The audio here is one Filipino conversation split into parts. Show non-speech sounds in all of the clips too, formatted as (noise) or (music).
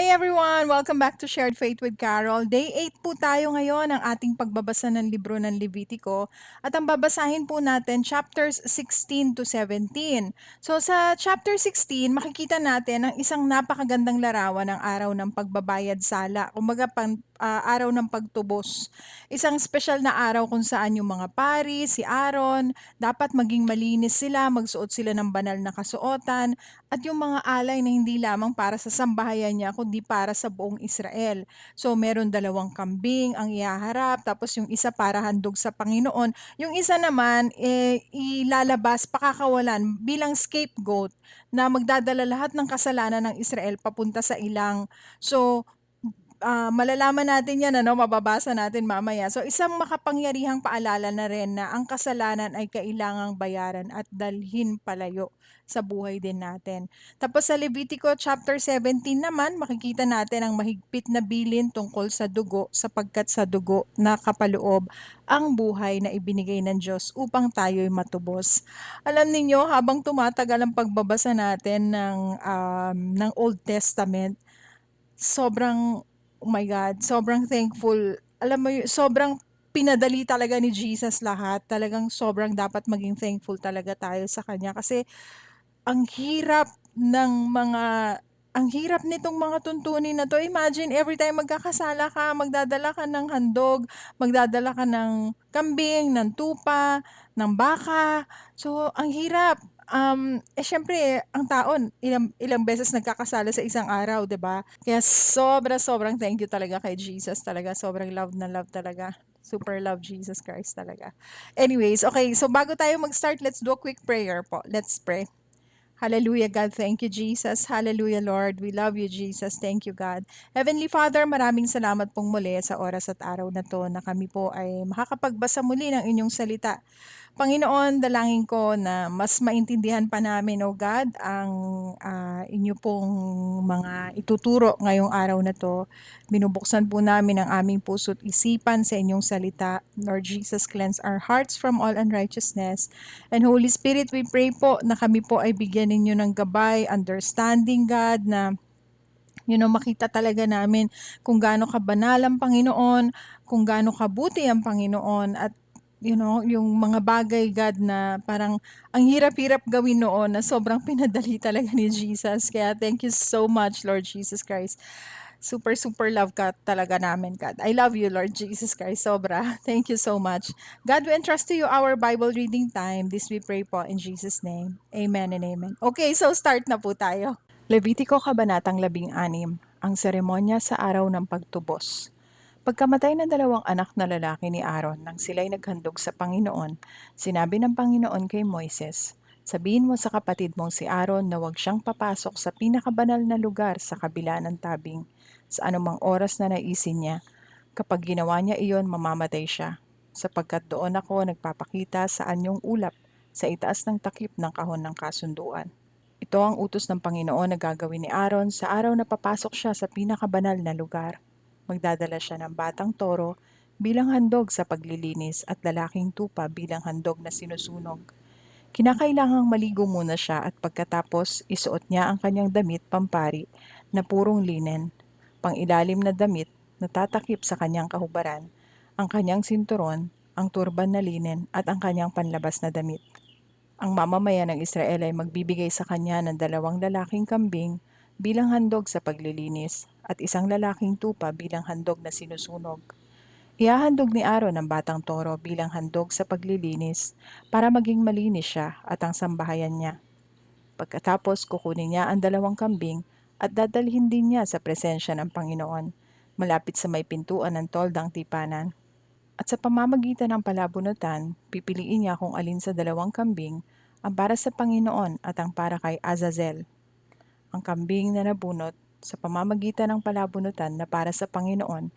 Hey everyone! Welcome back to Shared Faith with Carol. Day 8 po tayo ngayon ng ating pagbabasa ng libro ng Levitico at ang babasahin po natin chapters 16 to 17. So sa chapter 16, makikita natin ang isang napakagandang larawan ng araw ng pagbabayad sala, kumbaga pang, ah, araw ng pagtubos. Isang special na araw kung saan yung mga pari, si Aaron, dapat maging malinis sila, magsuot sila ng banal na kasuotan, at yung mga alay na hindi lamang para sa sambahayan niya kundi para sa buong Israel. So meron dalawang kambing ang ihaharap tapos yung isa para handog sa Panginoon. Yung isa naman eh, ilalabas pakakawalan bilang scapegoat na magdadala lahat ng kasalanan ng Israel papunta sa ilang. So ah, malalaman natin yan, ano, mababasa natin mamaya. So, isang makapangyarihang paalala na rin na ang kasalanan ay kailangang bayaran at dalhin palayo sa buhay din natin. Tapos sa Levitico chapter 17 naman, makikita natin ang mahigpit na bilin tungkol sa dugo sapagkat sa dugo na kapaloob ang buhay na ibinigay ng Diyos upang tayo'y matubos. Alam ninyo, habang tumatagal ang pagbabasa natin ng, um, ng Old Testament, sobrang Oh my God, sobrang thankful. Alam mo sobrang pinadali talaga ni Jesus lahat. Talagang sobrang dapat maging thankful talaga tayo sa kanya kasi ang hirap ng mga ang hirap nitong mga tuntunin na 'to. Imagine every time magkakasala ka, magdadala ka ng handog, magdadala ka ng kambing, ng tupa, ng baka. So, ang hirap. Um, eh siyempre, ang taon, ilang, ilang beses nagkakasala sa isang araw, 'di ba? Kaya sobra sobrang thank you talaga kay Jesus talaga. Sobrang love na love talaga. Super love Jesus Christ talaga. Anyways, okay, so bago tayo mag-start, let's do a quick prayer po. Let's pray. Hallelujah, God. Thank you, Jesus. Hallelujah, Lord. We love you, Jesus. Thank you, God. Heavenly Father, maraming salamat pong muli sa oras at araw na to na kami po ay makakapagbasa muli ng inyong salita. Panginoon, dalangin ko na mas maintindihan pa namin, O God, ang uh, inyo pong mga ituturo ngayong araw na to. Binubuksan po namin ang aming puso't isipan sa inyong salita. Lord Jesus, cleanse our hearts from all unrighteousness. And Holy Spirit, we pray po na kami po ay bigyan ninyo ng gabay, understanding, God, na you know, makita talaga namin kung gaano kabanal ang Panginoon, kung gaano kabuti ang Panginoon at you know, yung mga bagay, God, na parang ang hirap-hirap gawin noon na sobrang pinadali (laughs) talaga ni Jesus. Kaya thank you so much, Lord Jesus Christ. Super, super love ka talaga namin, God. I love you, Lord Jesus Christ. Sobra. (laughs) Thank you so much. God, we entrust to you our Bible reading time. This we pray po in Jesus' name. Amen and amen. Okay, so start na po tayo. Levitico Kabanatang 16, ang seremonya sa araw ng pagtubos. Pagkamatay ng dalawang anak na lalaki ni Aaron nang sila'y naghandog sa Panginoon, sinabi ng Panginoon kay Moises, Sabihin mo sa kapatid mong si Aaron na huwag siyang papasok sa pinakabanal na lugar sa kabila ng tabing, sa anumang oras na naisin niya. Kapag ginawa niya iyon, mamamatay siya, sapagkat doon ako nagpapakita sa anyong ulap sa itaas ng takip ng kahon ng kasunduan. Ito ang utos ng Panginoon na gagawin ni Aaron sa araw na papasok siya sa pinakabanal na lugar magdadala siya ng batang toro bilang handog sa paglilinis at lalaking tupa bilang handog na sinusunog. Kinakailangang maligo muna siya at pagkatapos isuot niya ang kanyang damit pampari na purong linen, pang ilalim na damit na tatakip sa kanyang kahubaran, ang kanyang sinturon, ang turban na linen at ang kanyang panlabas na damit. Ang mamamayan ng Israel ay magbibigay sa kanya ng dalawang lalaking kambing bilang handog sa paglilinis at isang lalaking tupa bilang handog na sinusunog. Iahandog ni Aaron ang batang toro bilang handog sa paglilinis para maging malinis siya at ang sambahayan niya. Pagkatapos kukunin niya ang dalawang kambing at dadalhin din niya sa presensya ng Panginoon malapit sa may pintuan ng toldang tipanan. At sa pamamagitan ng palabunutan, pipiliin niya kung alin sa dalawang kambing ang para sa Panginoon at ang para kay Azazel ang kambing na nabunot sa pamamagitan ng palabunutan na para sa Panginoon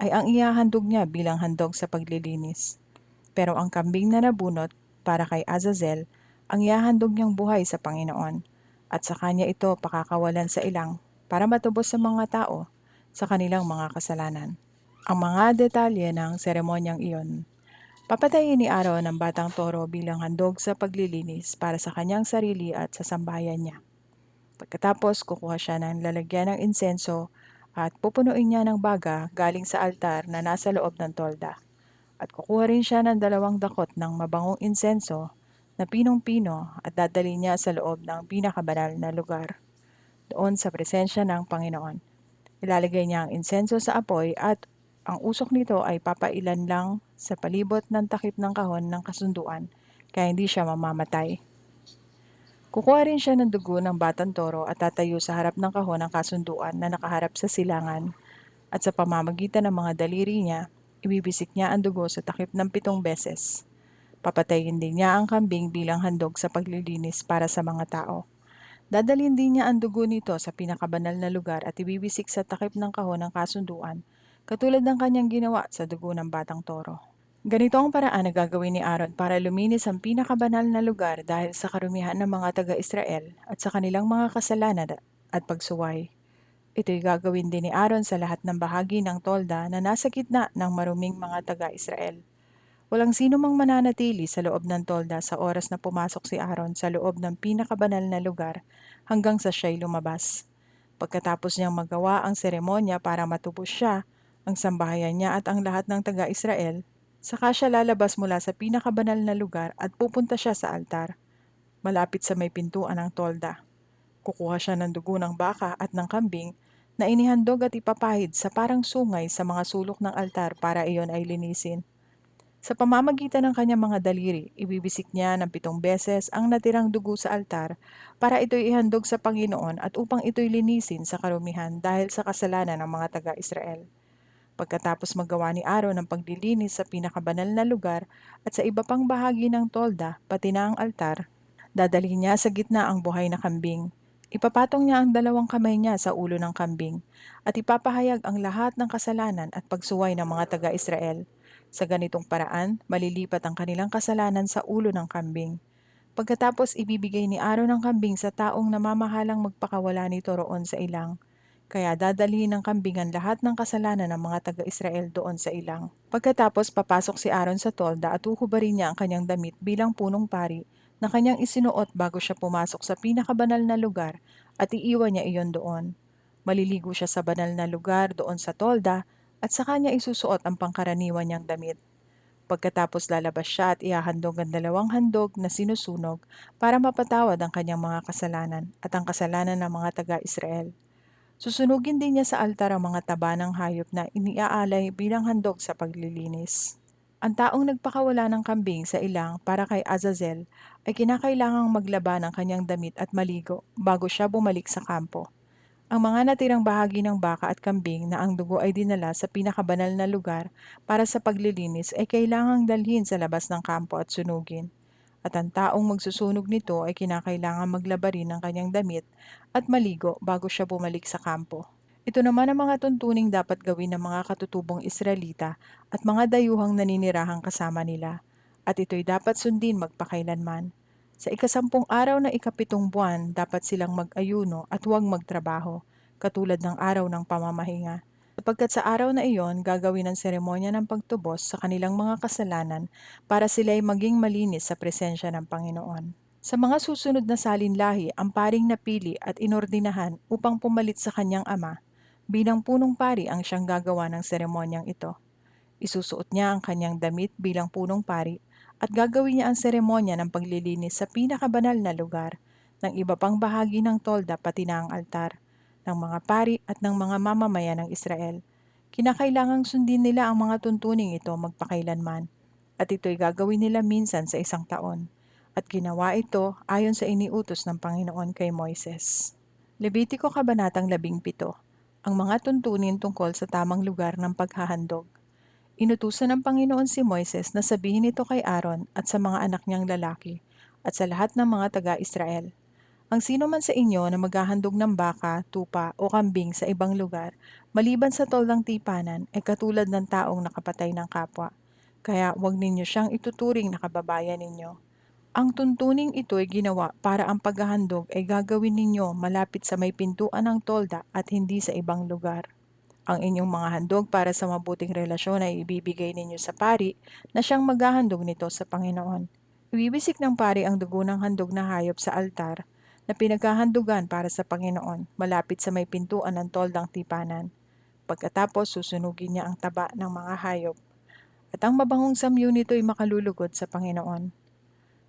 ay ang ihahandog niya bilang handog sa paglilinis. Pero ang kambing na nabunot para kay Azazel, ang ihahandog niyang buhay sa Panginoon, at sa kanya ito pakakawalan sa ilang para matubos sa mga tao sa kanilang mga kasalanan. Ang mga detalye ng seremonyang iyon Papatayin ni Aaron ang batang toro bilang handog sa paglilinis para sa kanyang sarili at sa sambahayan niya. Pagkatapos, kukuha siya ng lalagyan ng insenso At pupunuin niya ng baga galing sa altar na nasa loob ng tolda. At kukuha rin siya ng dalawang dakot ng mabangong insenso na pinong-pino at dadali niya sa loob ng pinakabanal na lugar, doon sa presensya ng Panginoon. Ilalagay niya ang insenso sa apoy at ang usok nito ay papailan lang sa palibot ng takip ng kahon ng kasunduan, kaya hindi siya mamamatay. Kukuha rin siya ng dugo ng batang toro at tatayo sa harap ng kahon ng kasunduan na nakaharap sa silangan at sa pamamagitan ng mga daliri niya, ibibisik niya ang dugo sa takip ng pitong beses. Papatayin din niya ang kambing bilang handog sa paglilinis para sa mga tao. Dadalhin din niya ang dugo nito sa pinakabanal na lugar at ibibisik sa takip ng kahon ng kasunduan, katulad ng kanyang ginawa sa dugo ng batang toro. Ganito ang paraan na gagawin ni Aaron para luminis ang pinakabanal na lugar dahil sa karumihan ng mga taga-Israel at sa kanilang mga kasalanan at pagsuway. Ito'y gagawin din ni Aaron sa lahat ng bahagi ng tolda na nasa gitna ng maruming mga taga-Israel. Walang sino mang mananatili sa loob ng tolda sa oras na pumasok si Aaron sa loob ng pinakabanal na lugar hanggang sa siya'y lumabas. Pagkatapos niyang magawa ang seremonya para matubos siya, ang sambahayan niya at ang lahat ng taga-Israel, saka siya lalabas mula sa pinakabanal na lugar at pupunta siya sa altar, malapit sa may pintuan ng tolda. Kukuha siya ng dugo ng baka at ng kambing na inihandog at ipapahid sa parang sungay sa mga sulok ng altar para iyon ay linisin. Sa pamamagitan ng kanyang mga daliri, ibibisik niya ng pitong beses ang natirang dugo sa altar para ito'y ihandog sa Panginoon at upang ito'y linisin sa karumihan dahil sa kasalanan ng mga taga-Israel. Pagkatapos magawa ni Aaron ang paglilinis sa pinakabanal na lugar at sa iba pang bahagi ng tolda, pati na ang altar, dadalhin niya sa gitna ang buhay na kambing. Ipapatong niya ang dalawang kamay niya sa ulo ng kambing at ipapahayag ang lahat ng kasalanan at pagsuway ng mga taga-Israel. Sa ganitong paraan, malilipat ang kanilang kasalanan sa ulo ng kambing. Pagkatapos ibibigay ni Aaron ang kambing sa taong namamahalang magpakawala nito roon sa ilang. Kaya dadalhin ng kambing ang lahat ng kasalanan ng mga taga-Israel doon sa ilang. Pagkatapos papasok si Aaron sa tolda at uhubarin niya ang kanyang damit bilang punong pari na kanyang isinuot bago siya pumasok sa pinakabanal na lugar at iiwan niya iyon doon. Maliligo siya sa banal na lugar doon sa tolda at sa kanya isusuot ang pangkaraniwan niyang damit. Pagkatapos lalabas siya at ihahandog ang dalawang handog na sinusunog para mapatawad ang kanyang mga kasalanan at ang kasalanan ng mga taga-Israel. Susunugin din niya sa altar ang mga taba ng hayop na iniaalay bilang handog sa paglilinis. Ang taong nagpakawala ng kambing sa ilang para kay Azazel ay kinakailangang maglaba ng kanyang damit at maligo bago siya bumalik sa kampo. Ang mga natirang bahagi ng baka at kambing na ang dugo ay dinala sa pinakabanal na lugar para sa paglilinis ay kailangang dalhin sa labas ng kampo at sunugin. At ang taong magsusunog nito ay kinakailangan maglaba rin ng kanyang damit at maligo bago siya bumalik sa kampo. Ito naman ang mga tuntuning dapat gawin ng mga katutubong Israelita at mga dayuhang naninirahang kasama nila, at ito'y dapat sundin magpakailanman. Sa ikasampung araw na ikapitong buwan, dapat silang mag-ayuno at huwag magtrabaho, katulad ng araw ng pamamahinga. Sapagkat sa araw na iyon, gagawin ang seremonya ng pagtubos sa kanilang mga kasalanan para sila'y maging malinis sa presensya ng Panginoon. Sa mga susunod na salinlahi, ang paring napili at inordinahan upang pumalit sa kanyang ama, bilang punong pari ang siyang gagawa ng seremonyang ito. Isusuot niya ang kanyang damit bilang punong pari at gagawin niya ang seremonya ng paglilinis sa pinakabanal na lugar ng iba pang bahagi ng tolda pati na ang altar ng mga pari at ng mga mamamayan ng Israel. Kinakailangang sundin nila ang mga tuntuning ito magpakailanman at ito'y gagawin nila minsan sa isang taon. At ginawa ito ayon sa iniutos ng Panginoon kay Moises. Levitiko Kabanatang 17 Ang mga tuntunin tungkol sa tamang lugar ng paghahandog. Inutusan ng Panginoon si Moises na sabihin ito kay Aaron at sa mga anak niyang lalaki at sa lahat ng mga taga-Israel. Ang sino man sa inyo na maghahandog ng baka, tupa o kambing sa ibang lugar, maliban sa toldang tipanan, ay katulad ng taong nakapatay ng kapwa. Kaya huwag ninyo siyang ituturing na kababayan ninyo. Ang tuntuning ito ay ginawa para ang paghahandog ay gagawin ninyo malapit sa may pintuan ng tolda at hindi sa ibang lugar. Ang inyong mga handog para sa mabuting relasyon ay ibibigay ninyo sa pari na siyang maghahandog nito sa Panginoon. Ibibisik ng pari ang dugo ng handog na hayop sa altar na pinaghahandugan para sa Panginoon malapit sa may pintuan ng toldang tipanan. Pagkatapos susunugin niya ang taba ng mga hayop. At ang mabangong samyo nito ay makalulugod sa Panginoon.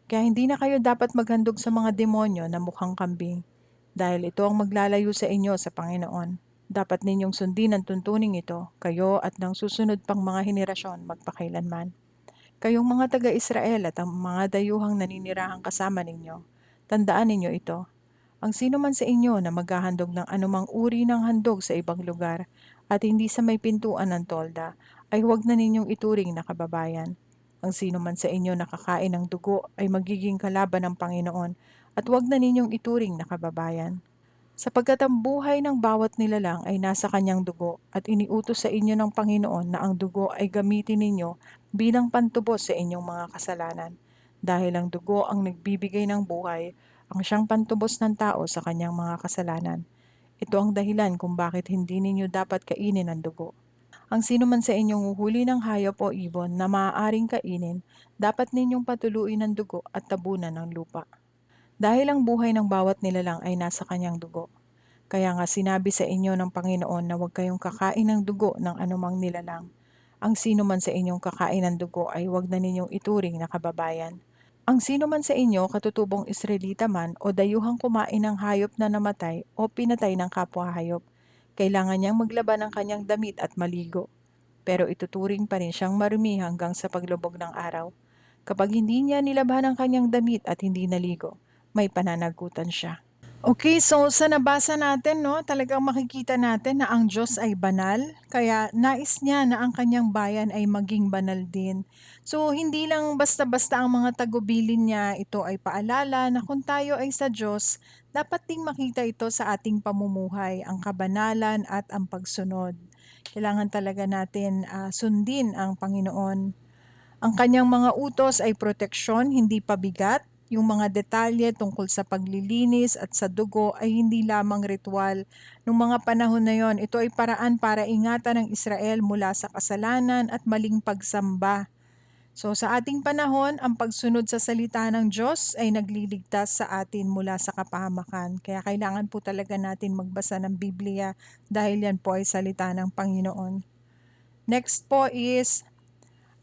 Kaya hindi na kayo dapat maghandog sa mga demonyo na mukhang kambing, dahil ito ang maglalayo sa inyo sa Panginoon. Dapat ninyong sundin ang tuntuning ito, kayo at ng susunod pang mga henerasyon magpakailanman. Kayong mga taga-Israel at ang mga dayuhang naninirahang kasama ninyo, tandaan ninyo ito. Ang sino man sa inyo na maghahandog ng anumang uri ng handog sa ibang lugar at hindi sa may pintuan ng tolda, ay huwag na ninyong ituring na kababayan. Ang sino man sa inyo nakakain ng dugo ay magiging kalaban ng Panginoon at huwag na ninyong ituring na kababayan. Sapagkat ang buhay ng bawat nilalang ay nasa kanyang dugo at iniutos sa inyo ng Panginoon na ang dugo ay gamitin ninyo bilang pantubos sa inyong mga kasalanan. Dahil ang dugo ang nagbibigay ng buhay, ang siyang pantubos ng tao sa kanyang mga kasalanan. Ito ang dahilan kung bakit hindi ninyo dapat kainin ang dugo. Ang sino man sa inyong uhuli ng hayop o ibon na maaaring kainin, dapat ninyong patuluin ng dugo at tabunan ng lupa. Dahil ang buhay ng bawat nilalang ay nasa kanyang dugo. Kaya nga sinabi sa inyo ng Panginoon na huwag kayong kakain ng dugo ng anumang nilalang. Ang sino man sa inyong kakain ng dugo ay huwag na ninyong ituring na kababayan. Ang sino man sa inyo, katutubong Israelita man o dayuhang kumain ng hayop na namatay o pinatay ng kapwa hayop, kailangan niyang maglaban ng kanyang damit at maligo. Pero ituturing pa rin siyang marumi hanggang sa paglubog ng araw. Kapag hindi niya nilabhan ang kanyang damit at hindi naligo, may pananagutan siya. Okay, so sa nabasa natin, no, talagang makikita natin na ang Diyos ay banal, kaya nais niya na ang kanyang bayan ay maging banal din. So, hindi lang basta-basta ang mga tagubilin niya, ito ay paalala na kung tayo ay sa Diyos, dapat ding makita ito sa ating pamumuhay, ang kabanalan at ang pagsunod. Kailangan talaga natin uh, sundin ang Panginoon. Ang kanyang mga utos ay proteksyon, hindi pabigat, yung mga detalye tungkol sa paglilinis at sa dugo ay hindi lamang ritual. Nung mga panahon na yon, ito ay paraan para ingatan ng Israel mula sa kasalanan at maling pagsamba. So sa ating panahon, ang pagsunod sa salita ng Diyos ay nagliligtas sa atin mula sa kapahamakan. Kaya kailangan po talaga natin magbasa ng Biblia dahil yan po ay salita ng Panginoon. Next po is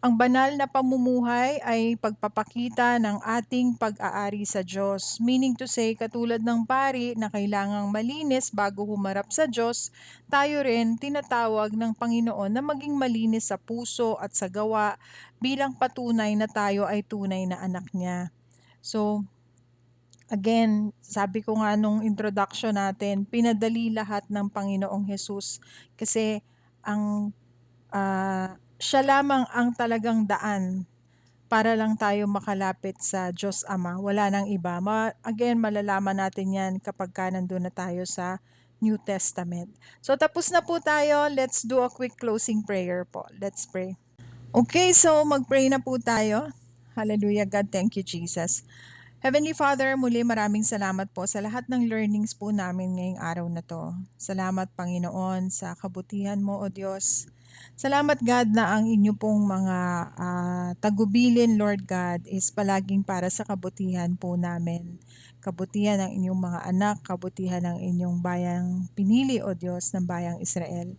ang banal na pamumuhay ay pagpapakita ng ating pag-aari sa Diyos. Meaning to say, katulad ng pari na kailangang malinis bago humarap sa Diyos, tayo rin tinatawag ng Panginoon na maging malinis sa puso at sa gawa bilang patunay na tayo ay tunay na anak niya. So, again, sabi ko nga nung introduction natin, pinadali lahat ng Panginoong Jesus kasi ang uh, siya lamang ang talagang daan para lang tayo makalapit sa Diyos Ama. Wala nang iba. Ma- again, malalaman natin yan kapag ka nandun na tayo sa New Testament. So tapos na po tayo. Let's do a quick closing prayer po. Let's pray. Okay, so mag-pray na po tayo. Hallelujah, God. Thank you, Jesus. Heavenly Father, muli maraming salamat po sa lahat ng learnings po namin ngayong araw na to. Salamat, Panginoon, sa kabutihan mo, O Diyos. Salamat God na ang inyo pong mga uh, tagubilin Lord God is palaging para sa kabutihan po namin. Kabutihan ng inyong mga anak, kabutihan ng inyong bayang pinili o Diyos ng bayang Israel.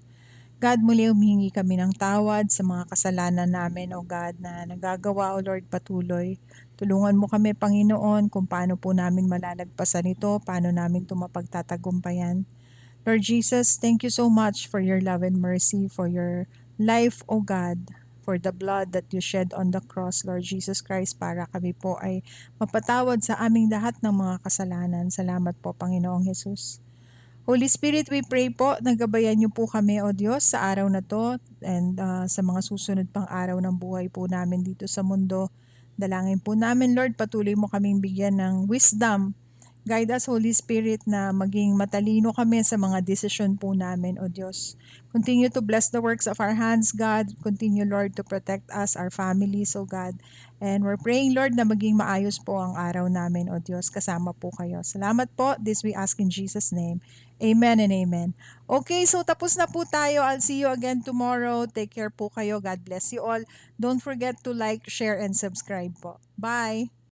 God, muli humingi kami ng tawad sa mga kasalanan namin, O God, na nagagawa, O Lord, patuloy. Tulungan mo kami, Panginoon, kung paano po namin malalagpasan ito, paano namin ito mapagtatagumpayan. Lord Jesus, thank you so much for your love and mercy, for your life, O God, for the blood that you shed on the cross, Lord Jesus Christ, para kami po ay mapatawad sa aming lahat ng mga kasalanan. Salamat po, Panginoong Jesus. Holy Spirit, we pray po, nagabayan niyo po kami, O Diyos, sa araw na to and uh, sa mga susunod pang araw ng buhay po namin dito sa mundo. Dalangin po namin, Lord, patuloy mo kaming bigyan ng wisdom Guide us, Holy Spirit, na maging matalino kami sa mga desisyon po namin, O Diyos. Continue to bless the works of our hands, God. Continue, Lord, to protect us, our families, O God. And we're praying, Lord, na maging maayos po ang araw namin, O Diyos. Kasama po kayo. Salamat po. This we ask in Jesus' name. Amen and amen. Okay, so tapos na po tayo. I'll see you again tomorrow. Take care po kayo. God bless you all. Don't forget to like, share, and subscribe po. Bye!